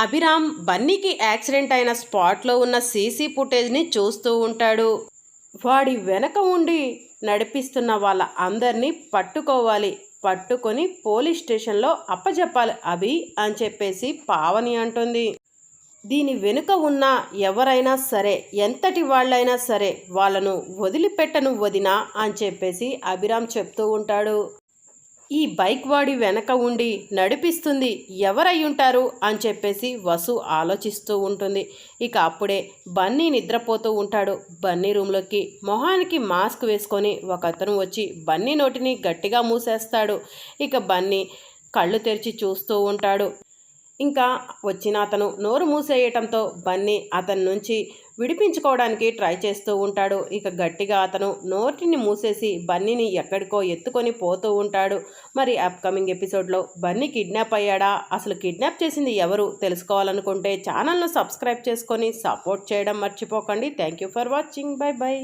Abhiram బన్నీకి accident అయిన స్పాట్లో ఉన్న సీసీ ఫుటేజ్ని చూస్తూ ఉంటాడు. వాడి వెనక ఉండి నడిపిస్తున్న వాళ్ళ అందరినీ పట్టుకోవాలి పట్టుకొని పోలీస్ స్టేషన్లో అప్పజెప్పాలి అభి అని చెప్పేసి పావని అంటుంది. దీని వెనుక ఉన్న ఎవరైనా సరే ఎంతటి వాళ్ళైనా సరే వాళ్ళను వదిలిపెట్టను వదినా అని చెప్పేసి అభిరామ్ చెప్తూ ఉంటాడు. ఈ బైక్ వాడి వెనక ఉండి నడిపిస్తుంది ఎవరై ఉంటారు అని చెప్పేసి వసు ఆలోచిస్తూ ఉంటుంది. ఇక అప్పుడే బన్నీ నిద్రపోతూ ఉంటాడు. బన్నీ రూమ్లోకి మొహానికి మాస్క్ వేసుకొని ఒక అతను వచ్చి బన్నీ నోటిని గట్టిగా మూసేస్తాడు. ఇక బన్నీ కళ్ళు తెరిచి చూస్తూ ఉంటాడు. ఇంకా వచ్చిన అతను నోరు మూసేయటంతో బన్నీ అతని నుంచి విడిపించుకోవడానికి ట్రై చేస్తూ ఉంటాడు. ఇక గట్టిగా అతను నోటిని మూసేసి బన్నీని ఎక్కడికో ఎత్తుకొని పోతూ ఉంటాడు. మరి అప్కమింగ్ ఎపిసోడ్లో బన్నీ కిడ్నాప్ అయ్యాడా? అసలు కిడ్నాప్ చేసింది ఎవరు? తెలుసుకోవాలనుకుంటే ఛానల్ను సబ్స్క్రైబ్ చేసుకొని సపోర్ట్ చేయడం మర్చిపోకండి. Thank you for watching bye bye